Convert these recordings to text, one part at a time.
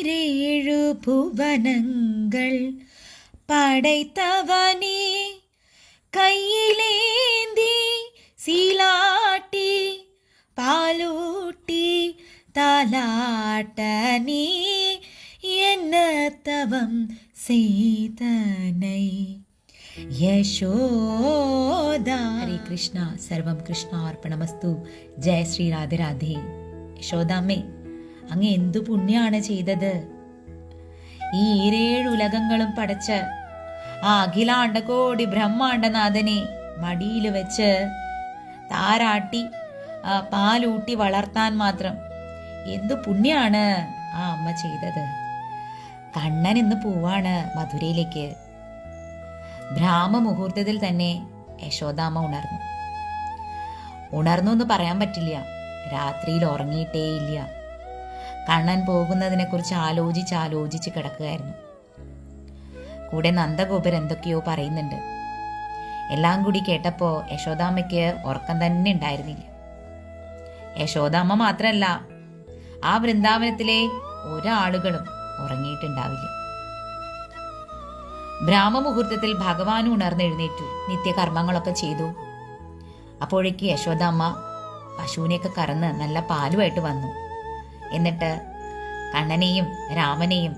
நீரேழு புவனங்கள் படைத்தவனே. கையிலேந்தி சீலாட்டி பாலூட்டி தாலாட்ட நீ என்ன தவம் செய்தனை. யசோதா. ஹரே கிருஷ்ணா சர்வம் கிருஷ்ணா அர்ப்பணமஸ்து ஜெய் ஸ்ரீ ராதே ராதே. யசோதா അങ്ങ് എന്തു പുണ്യാണ് ചെയ്തത്? ഈ ഈരേഴ് ഉലകങ്ങളും പടച്ച് ആ അഖിലാണ്ട കോടി ബ്രഹ്മാണ്ടനാഥനെ മടിയിൽ വെച്ച് താരാട്ടി ആ പാലൂട്ടി വളർത്താൻ മാത്രം എന്തു പുണ്യാണ് ആ അമ്മ ചെയ്തത്? കണ്ണൻ ഇന്ന് പോവാണ് മധുരയിലേക്ക്. ബ്രാഹ്മമുഹൂർത്തത്തിൽ തന്നെ യശോദാമ്മ ഉണർന്നു. ഉണർന്നു എന്ന് പറയാൻ പറ്റില്ല. രാത്രിയിൽ ഉറങ്ങിയിട്ടേയില്ല. കണ്ണൻ പോകുന്നതിനെക്കുറിച്ച് ആലോചിച്ച് ആലോചിച്ച് കിടക്കുകയായിരുന്നു. കൂടെ നന്ദഗോപർ എന്തൊക്കെയോ പറയുന്നുണ്ട്. എല്ലാം കൂടി കേട്ടപ്പോൾ യശോദാമ്മയ്ക്ക് ഉറക്കം തന്നെ ഉണ്ടായിരുന്നില്ല. യശോദാമ്മ മാത്രമല്ല ആ വൃന്ദാവനത്തിലെ ഒരാളുകളും ഉറങ്ങിയിട്ടുണ്ടാവില്ല. ബ്രാഹ്മമുഹൂർത്തത്തിൽ ഭഗവാൻ ഉണർന്നെഴുന്നേറ്റു നിത്യകർമ്മങ്ങളൊക്കെ ചെയ്തു. അപ്പോഴേക്ക് യശോദാമ്മ പശുവിനെയൊക്കെ കറന്ന് നല്ല പാലുമായിട്ട് വന്നു. എന്നിട്ട് കണ്ണനെയും രാമനെയും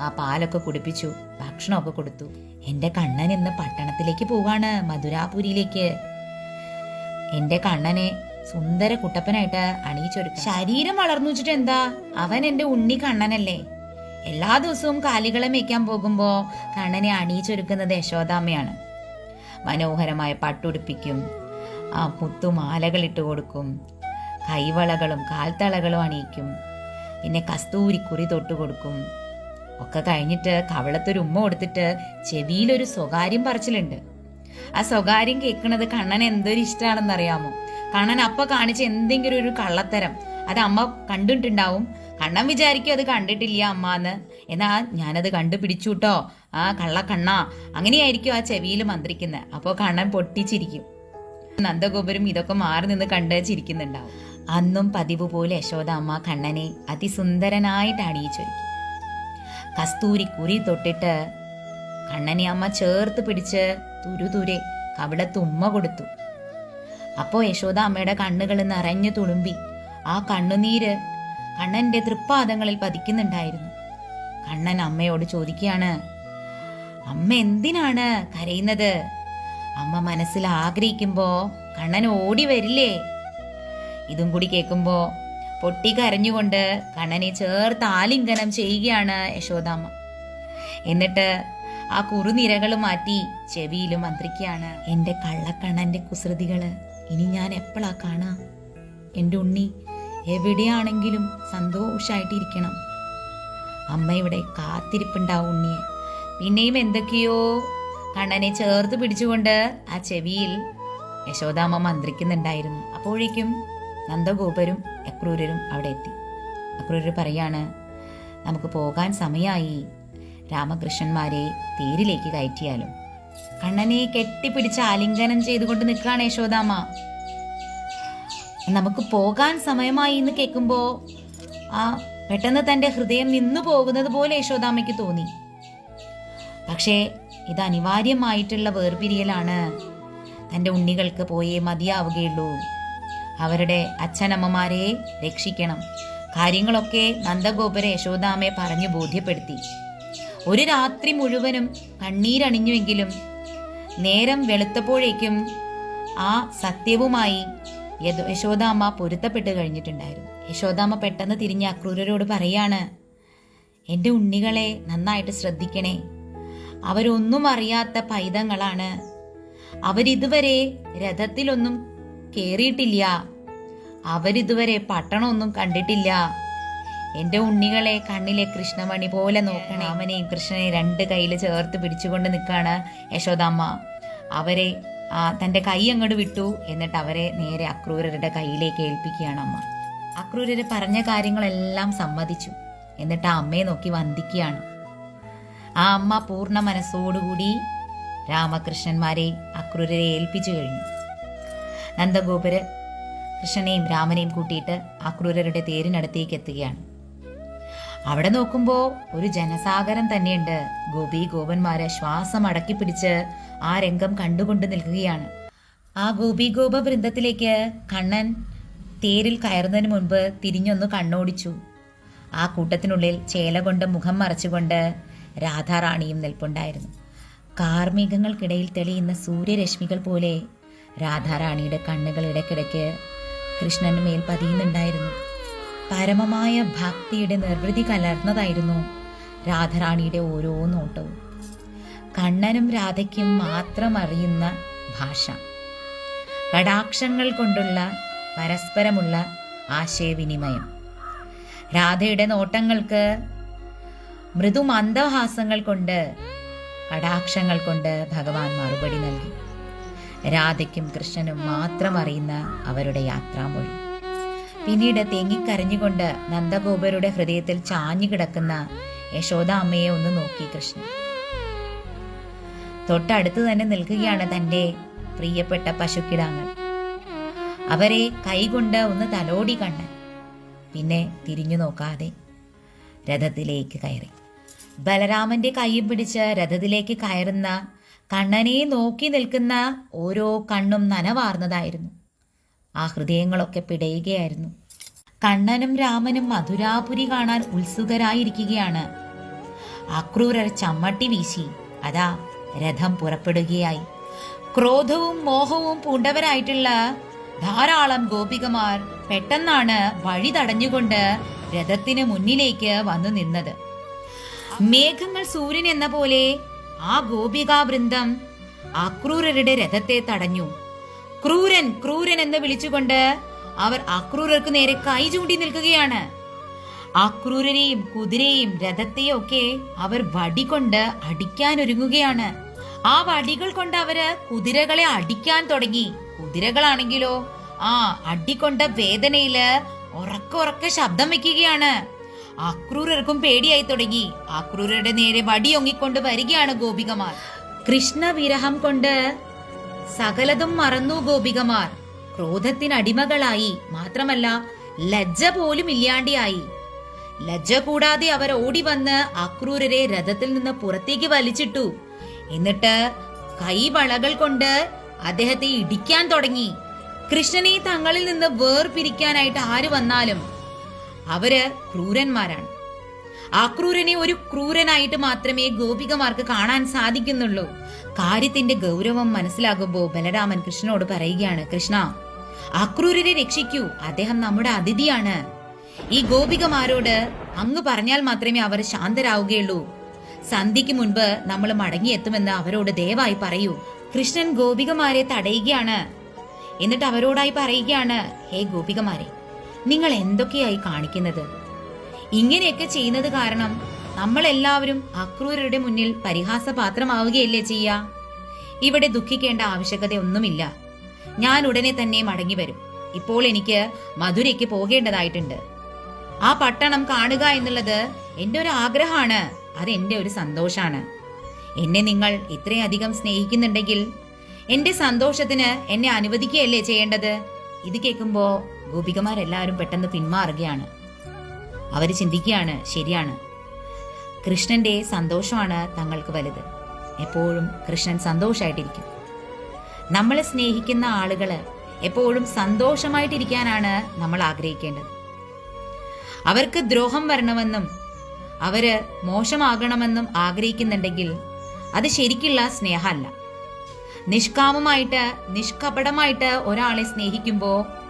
ആ പാലൊക്കെ കുടിപ്പിച്ചു ഭക്ഷണമൊക്കെ കൊടുത്തു. എന്റെ കണ്ണൻ ഇന്ന് പട്ടണത്തിലേക്ക് പോവാണ് മധുരാപുരിയിലേക്ക്. എന്റെ കണ്ണനെ സുന്ദര കുട്ടപ്പനായിട്ട് അണിയിച്ചൊരു ശരീരം വളർന്നു വെച്ചിട്ട് എന്താ? അവൻ എന്റെ ഉണ്ണി കണ്ണനല്ലേ. എല്ലാ ദിവസവും കാലികളെ മേയ്ക്കാൻ പോകുമ്പോ കണ്ണനെ അണിയിച്ചൊരുക്കുന്നത് യശോദാമ്മയാണ്. മനോഹരമായ പട്ടുടുപ്പിക്കും ആ മുത്തുമാലകൾ ഇട്ട് കൊടുക്കും കൈവളകളും കാൽത്തളകളും അണിയിക്കും. പിന്നെ കസ്തൂരി കുറി തൊട്ട് കൊടുക്കും. ഒക്കെ കഴിഞ്ഞിട്ട് കവളത്തൊരു ഉമ്മ കൊടുത്തിട്ട് ചെവിയിലൊരു സ്വകാര്യം പറച്ചിലുണ്ട്. ആ സ്വകാര്യം കേൾക്കുന്നത് കണ്ണൻ എന്തൊരു ഇഷ്ടമാണെന്നറിയാമോ കണ്ണൻ അപ്പൊ കാണിച്ച എന്തെങ്കിലും ഒരു കള്ളത്തരം അത് അമ്മ കണ്ടിട്ടുണ്ടാവും. കണ്ണൻ വിചാരിക്കും അത് കണ്ടിട്ടില്ല അമ്മ എന്ന് എന്നാ ഞാനത് കണ്ടുപിടിച്ചു കേട്ടോ ആ കള്ളക്കണ്ണ. അങ്ങനെയായിരിക്കും ആ ചെവിയിൽ മന്ത്രിക്കുന്നത് അപ്പോൾ കണ്ണൻ പൊട്ടിച്ചിരിക്കും. നന്ദഗോപുരം ഇതൊക്കെ മാറി നിന്ന് കണ്ട് ചിരിക്കുന്നുണ്ടാവും. അന്നും പതിവ് പോലെ യശോദ അമ്മ കണ്ണനെ അതിസുന്ദരനായിട്ട് അണിയിച്ചൊരുക്കി കസ്തൂരി കുരി തൊട്ടിട്ട് കണ്ണനെ അമ്മ ചേർത്ത് പിടിച്ച് തുരുതുരെ കവിളത്ത് ഉമ്മ കൊടുത്തു. അപ്പോൾ യശോദ അമ്മയുടെ കണ്ണുകൾ നിറഞ്ഞു തുളുമ്പി. ആ കണ്ണുനീര് കണ്ണന്റെ തൃപ്പാദങ്ങളിൽ പതിക്കുന്നുണ്ടായിരുന്നു. കണ്ണൻ അമ്മയോട് ചോദിക്കുകയാണ് അമ്മ എന്തിനാണ് കരയുന്നത്? അമ്മ മനസ്സിൽ ആഗ്രഹിക്കുമ്പോൾ കണ്ണൻ ഓടി വരില്ലേ? ഇതും കൂടി കേൾക്കുമ്പോ പൊട്ടി കരഞ്ഞുകൊണ്ട് കണ്ണനെ ചേർത്ത് ആലിംഗനം ചെയ്യുകയാണ് യശോദാമ്മ. എന്നിട്ട് ആ കുറുനിരകൾ മാറ്റി ചെവിയിൽ മന്ത്രിക്കുകയാണ് എന്റെ കള്ളക്കണ്ണന്റെ കുസൃതികൾ ഇനി ഞാൻ എപ്പോഴാ കാണാ? എന്റെ ഉണ്ണി എവിടെയാണെങ്കിലും സന്തോഷായിട്ടിരിക്കണം. അമ്മ ഇവിടെ കാത്തിരിപ്പുണ്ടാവും ഉണ്ണിയെ. പിന്നെയും എന്തൊക്കെയോ കണ്ണനെ ചേർത്ത് പിടിച്ചുകൊണ്ട് ആ ചെവിയിൽ യശോദാമ്മ മന്ത്രിക്കുന്നുണ്ടായിരുന്നു. അപ്പോഴേക്കും നന്ദഗോപരും അക്രൂരരും അവിടെ എത്തി. അക്രൂരർ പറയാണ് നമുക്ക് പോകാൻ സമയമായി രാമകൃഷ്ണന്മാരെ തേരിലേക്ക് കയറ്റിയാലും. കണ്ണനെ കെട്ടിപ്പിടിച്ച് ആലിംഗനം ചെയ്തുകൊണ്ട് നിൽക്കുകയാണ് യശോദാമ്മ. നമുക്ക് പോകാൻ സമയമായി എന്ന് കേൾക്കുമ്പോ ആ പെട്ടെന്ന് തന്റെ ഹൃദയം നിന്നു പോകുന്നത് പോലെ യശോദാമ്മയ്ക്ക് തോന്നി. പക്ഷേ ഇത് അനിവാര്യമായിട്ടുള്ള വേർപിരിയലാണ്. തന്റെ ഉണ്ണികൾക്ക് പോയേ മതിയാവുകയുള്ളൂ. അവരുടെ അച്ഛനമ്മമാരെ രക്ഷിക്കണം. കാര്യങ്ങളൊക്കെ നന്ദഗോപുര യശോദാമെ പറഞ്ഞു ബോധ്യപ്പെടുത്തി. ഒരു രാത്രി മുഴുവനും കണ്ണീരണിഞ്ഞുവെങ്കിലും നേരം വെളുത്തപ്പോഴേക്കും ആ സത്യവുമായി യശോദാമ്മ പൊരുത്തപ്പെട്ട് കഴിഞ്ഞിട്ടുണ്ടായിരുന്നു. യശോദാമ്മ പെട്ടെന്ന് തിരിഞ്ഞ് അക്രൂരരോട് പറയാണ് എന്റെ ഉണ്ണികളെ നന്നായിട്ട് ശ്രദ്ധിക്കണേ. അവരൊന്നും അറിയാത്ത പൈതങ്ങളാണ്. അവരിതുവരെ രഥത്തിലൊന്നും കേറിയിട്ടില്ല. അവരിതുവരെ പട്ടണമൊന്നും കണ്ടിട്ടില്ല. എന്റെ ഉണ്ണികളെ കണ്ണിലെ കൃഷ്ണമണി പോലെ നോക്കണേ. അവനെയും കൃഷ്ണനെ രണ്ട് കയ്യിൽ ചേർത്ത് പിടിച്ചുകൊണ്ട് നിൽക്കാണ് യശോദാമ്മ. അവരെ തന്റെ കൈ അങ്ങോട്ട് വിട്ടു. എന്നിട്ട് അവരെ നേരെ അക്രൂരരുടെ കയ്യിലേക്ക് ഏൽപ്പിക്കുകയാണ് അമ്മ. അക്രൂരര് പറഞ്ഞ കാര്യങ്ങളെല്ലാം സമ്മതിച്ചു. എന്നിട്ട് ആ അമ്മയെ നോക്കി വന്ദിക്കുകയാണ്. ആ അമ്മ പൂർണ മനസ്സോടുകൂടി രാമകൃഷ്ണന്മാരെ അക്രൂരരെ ഏൽപ്പിച്ചു കഴിഞ്ഞു. നന്ദഗോപുര് കൃഷ്ണനെയും രാമനെയും കൂട്ടിയിട്ട് അക്രൂരരുടെ തേരിനടുത്തേക്ക് എത്തുകയാണ്. അവിടെ നോക്കുമ്പോൾ ഒരു ജനസാഗരം തന്നെയുണ്ട്. ഗോപി ഗോപന്മാരെ ശ്വാസം അടക്കി പിടിച്ച് ആ രംഗം കണ്ടുകൊണ്ട് നിൽക്കുകയാണ്. ആ ഗോപി ഗോപ വൃന്ദത്തിലേക്ക് കണ്ണൻ തേരിൽ കയറുന്നതിന് മുൻപ് തിരിഞ്ഞൊന്ന് കണ്ണോടിച്ചു. ആ കൂട്ടത്തിനുള്ളിൽ ചേല കൊണ്ട് മുഖം മറച്ചുകൊണ്ട് രാധാറാണിയും നിൽപ്പുണ്ടായിരുന്നു. കാർമികങ്ങൾക്കിടയിൽ തെളിയുന്ന സൂര്യരശ്മികൾ പോലെ രാധാറാണിയുടെ കണ്ണുകൾ ഇടയ്ക്കിടയ്ക്ക് കൃഷ്ണന് മേൽ പതിയുന്നുണ്ടായിരുന്നു. പരമമായ ഭക്തിയുടെ നിർവൃതി കലർന്നതായിരുന്നു രാധാറാണിയുടെ ഓരോ നോട്ടവും. കണ്ണനും രാധയ്ക്കും മാത്രം അറിയുന്ന ഭാഷ. കടാക്ഷങ്ങൾ കൊണ്ടുള്ള പരസ്പരമുള്ള ആശയവിനിമയം. രാധയുടെ നോട്ടങ്ങൾക്ക് മൃദുമന്ദഹാസങ്ങൾ കൊണ്ട് കടാക്ഷങ്ങൾ കൊണ്ട് ഭഗവാൻ മറുപടി നൽകി. രാധയ്ക്കും കൃഷ്ണനും മാത്രം അറിയുന്ന അവരുടെ യാത്രാമൊഴി. പിന്നീട് തേങ്ങിക്കരഞ്ഞുകൊണ്ട് നന്ദഗോപരുടെ ഹൃദയത്തിൽ ചാഞ്ഞു കിടക്കുന്ന യശോദ അമ്മയെ ഒന്ന് നോക്കി കൃഷ്ണൻ. തൊട്ടടുത്ത് തന്നെ നിൽക്കുകയാണ് തന്റെ പ്രിയപ്പെട്ട പശുക്കിടാങ്ങൾ. അവരെ കൈകൊണ്ട് ഒന്ന് തലോടി കണ്ണൻ. പിന്നെ തിരിഞ്ഞു നോക്കാതെ രഥത്തിലേക്ക് കയറി. ബലരാമന്റെ കൈ പിടിച്ച് രഥത്തിലേക്ക് കയറുന്ന കണ്ണനെ നോക്കി നിൽക്കുന്ന ഓരോ കണ്ണും നനവാർന്നതായിരുന്നു. ആ ഹൃദയങ്ങളൊക്കെ പിടയുകയായിരുന്നു. കണ്ണനും രാമനും മധുരാപുരി കാണാൻ ഉത്സുകരായിരിക്കുകയാണ്. അക്രൂരർ ചമ്മട്ടി വീശി. അതാ രഥം പുറപ്പെടുകയായി. ക്രോധവും മോഹവും പൂണ്ടവരായിട്ടുള്ള ധാരാളം ഗോപികമാർ പെട്ടെന്നാണ് വഴി തടഞ്ഞുകൊണ്ട് രഥത്തിന് മുന്നിലേക്ക് വന്നു നിന്നത്. മേഘങ്ങൾ സൂര്യൻ എന്ന പോലെ ആ ഗോപികാവൃന്ദം അക്രൂരരുടെ രഥത്തെ തടഞ്ഞു. ക്രൂരൻ ക്രൂരൻ എന്ന് വിളിച്ചുകൊണ്ട് അവർ അക്രൂരർക്ക് നേരെ കൈ ചൂണ്ടി നിൽക്കുകയാണ്. അക്രൂരനെയും കുതിരയെയും രഥത്തെയും ഒക്കെ അവർ വടികൊണ്ട് അടിക്കാൻ ഒരുങ്ങുകയാണ്. ആ വടികൾ കൊണ്ട് അവർ കുതിരകളെ അടിക്കാൻ തുടങ്ങി. കുതിരകളാണെങ്കിലോ ആ അടിക്കൊണ്ട വേദനയിൽ ഉറക്ക ഉറക്ക ശബ്ദം വെക്കുകയാണ്. അക്രൂരർക്കും പേടിയായി തുടങ്ങി. അക്രൂരരുടെ നേരെ വടിയൊങ്ങിക്കൊണ്ട് വരികയാണ് ഗോപികമാർ. കൃഷ്ണ വിരഹം കൊണ്ട് സകലതും മറന്നു ഗോപികമാർ. ക്രോധത്തിനടിമകളായി മാത്രമല്ല ലജ്ജ പോലും ഇല്ലാണ്ടിയായി. ലജ്ജ കൂടാതെ അവർ ഓടി വന്ന് അക്രൂരരെ രഥത്തിൽ നിന്ന് പുറത്തേക്ക് വലിച്ചിട്ടു. എന്നിട്ട് കൈവളകൾ കൊണ്ട് അദ്ദേഹത്തെ ഇടിക്കാൻ തുടങ്ങി. കൃഷ്ണനെ തങ്ങളിൽ നിന്ന് വേർപിരിക്കാനായിട്ട് ആര് വന്നാലും അവർ ക്രൂരന്മാരാണ്. ആ ക്രൂരനെ ഒരു ക്രൂരനായിട്ട് മാത്രമേ ഗോപികമാർക്ക് കാണാൻ സാധിക്കുന്നുള്ളൂ. കാര്യത്തിന്റെ ഗൗരവം മനസ്സിലാകുമ്പോൾ ബലരാമൻ കൃഷ്ണനോട് പറയുകയാണ് കൃഷ്ണ അക്രൂരനെ രക്ഷിക്കൂ. അദ്ദേഹം നമ്മുടെ അതിഥിയാണ്. ഈ ഗോപികമാരോട് അങ്ങ് പറഞ്ഞാൽ മാത്രമേ അവർ ശാന്തരാവുകയുള്ളൂ. സന്ധിക്ക് മുൻപ് നമ്മൾ മടങ്ങിയെത്തുമെന്ന് അവരോട് ദയവായി പറയൂ. കൃഷ്ണൻ ഗോപികമാരെ തടയുകയാണ്. എന്നിട്ട് അവരോടായി പറയുകയാണ് ഹേ ഗോപികമാരെ നിങ്ങൾ എന്തൊക്കെയായി കാണിക്കുന്നത്? ഇങ്ങനെയൊക്കെ ചെയ്യുന്നത് കാരണം നമ്മൾ എല്ലാവരും അക്രൂരരുടെ മുന്നിൽ പരിഹാസപാത്രമാവുകയല്ലേ ചെയ്യ? ഇവിടെ ദുഃഖിക്കേണ്ട ആവശ്യകതയൊന്നുമില്ല. ഞാൻ ഉടനെ തന്നെ മടങ്ങി വരും ഇപ്പോൾ എനിക്ക് മധുരയ്ക്ക് പോകേണ്ടതായിട്ടുണ്ട്. ആ പട്ടണം കാണുക എന്നുള്ളത് എന്റെ ഒരു ആഗ്രഹമാണ്. അത് എന്റെ ഒരു സന്തോഷമാണ് എന്നെ നിങ്ങൾ ഇത്രയധികം സ്നേഹിക്കുന്നുണ്ടെങ്കിൽ എന്റെ സന്തോഷത്തിന് എന്നെ അനുവദിക്കുകയല്ലേ ചെയ്യേണ്ടത്? ഇത് കേൾക്കുമ്പോ ഗോപികമാരെല്ലാവരും പെട്ടെന്ന് പിന്മാറുകയാണ്. അവർ ചിന്തിക്കുകയാണ് ശരിയാണ്. കൃഷ്ണന്റെ സന്തോഷമാണ് തങ്ങൾക്ക് വലുത്. എപ്പോഴും കൃഷ്ണൻ സന്തോഷമായിട്ടിരിക്കും നമ്മളെ സ്നേഹിക്കുന്ന ആളുകൾ എപ്പോഴും സന്തോഷമായിട്ടിരിക്കാനാണ് നമ്മൾ ആഗ്രഹിക്കേണ്ടത്. അവർക്ക് ദ്രോഹം വരണമെന്നും അവർ മോശമാകണമെന്നും ആഗ്രഹിക്കുന്നുണ്ടെങ്കിൽ അത് ശരിക്കുള്ള സ്നേഹമല്ല. നിഷ്കാമമായിട്ട് നിഷ്കപടമായിട്ട് ഒരാളെ സ്നേഹിക്കുമ്പോൾ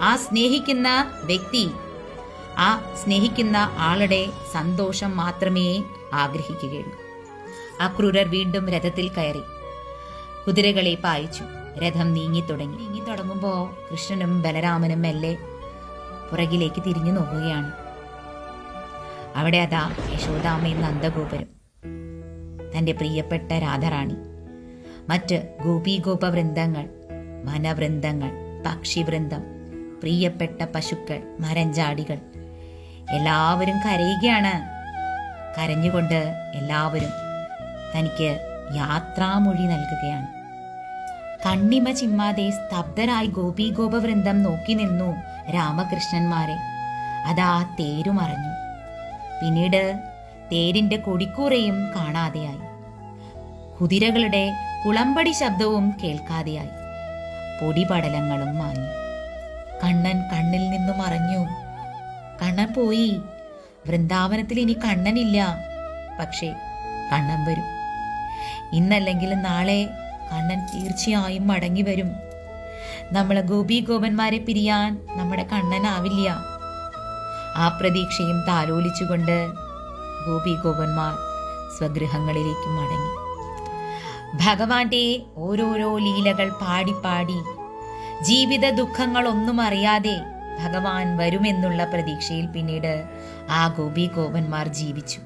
ആ സ്നേഹിക്കുന്ന വ്യക്തി ആ സ്നേഹിക്കുന്ന ആളുടെ സന്തോഷം മാത്രമേ ആഗ്രഹിക്കുകയുള്ളൂ. ആ അക്രൂരർ വീണ്ടും രഥത്തിൽ കയറി. കുതിരകളെ പായിച്ചു. രഥം നീങ്ങി തുടങ്ങി. നീങ്ങി തുടങ്ങുമ്പോൾ കൃഷ്ണനും ബലരാമനും മെല്ലെ പുറകിലേക്ക് തിരിഞ്ഞു നോക്കുകയാണ്. അവിടെ അതാ യശോദാമയും നന്ദഗോപരും. തന്റെ പ്രിയപ്പെട്ട രാധാറാണി. മറ്റ് ഗോപീഗോപ വൃന്ദങ്ങൾ വനവൃന്ദങ്ങൾ പക്ഷിവൃന്ദം പ്രിയപ്പെട്ട പശുക്കൾ മരഞ്ചാടികൾ. എല്ലാവരും കരയുകയാണ്. കരഞ്ഞുകൊണ്ട് എല്ലാവരും തനിക്ക് യാത്രാമൊഴി നൽകുകയാണ്. കണ്ണിമ ചിമ്മാതെ സ്തബ്ധരായി ഗോപീഗോപവൃന്ദം നോക്കി നിന്നു രാമകൃഷ്ണന്മാരെ. അതാ തേരുമറഞ്ഞു. പിന്നീട് തേരിന്റെ കൊടിക്കൂറയും കാണാതെയായി. കുതിരകളുടെ കുളമ്പടി ശബ്ദവും കേൾക്കാതെയായി. പൊടിപടലങ്ങളും മാഞ്ഞു. കണ്ണൻ കണ്ണിൽ നിന്നും അറിഞ്ഞു. കണ്ണൻ പോയി. വൃന്ദാവനത്തിൽ ഇനി കണ്ണനില്ല. പക്ഷേ കണ്ണൻ വരും. ഇന്നല്ലെങ്കിൽ നാളെ കണ്ണൻ തീർച്ചയായും മടങ്ങി വരും. നമ്മളെ ഗോപി ഗോപന്മാരെ പിരിയാൻ നമ്മുടെ കണ്ണനാവില്ല. ആ പ്രതീക്ഷയും താലോലിച്ചുകൊണ്ട് ഗോപി ഗോപന്മാർ സ്വഗൃഹങ്ങളിലേക്ക് മടങ്ങി. ഭഗവാന്റെ ഓരോരോ ലീലകൾ പാടി പാടി ജീവിത ദുഃഖങ്ങളൊന്നും അറിയാതെ ഭഗവാൻ വരുമെന്നുള്ള പ്രതീക്ഷയിൽ പിന്നീട് ആ ഗോപി ഗോപന്മാർ ജീവിച്ചു.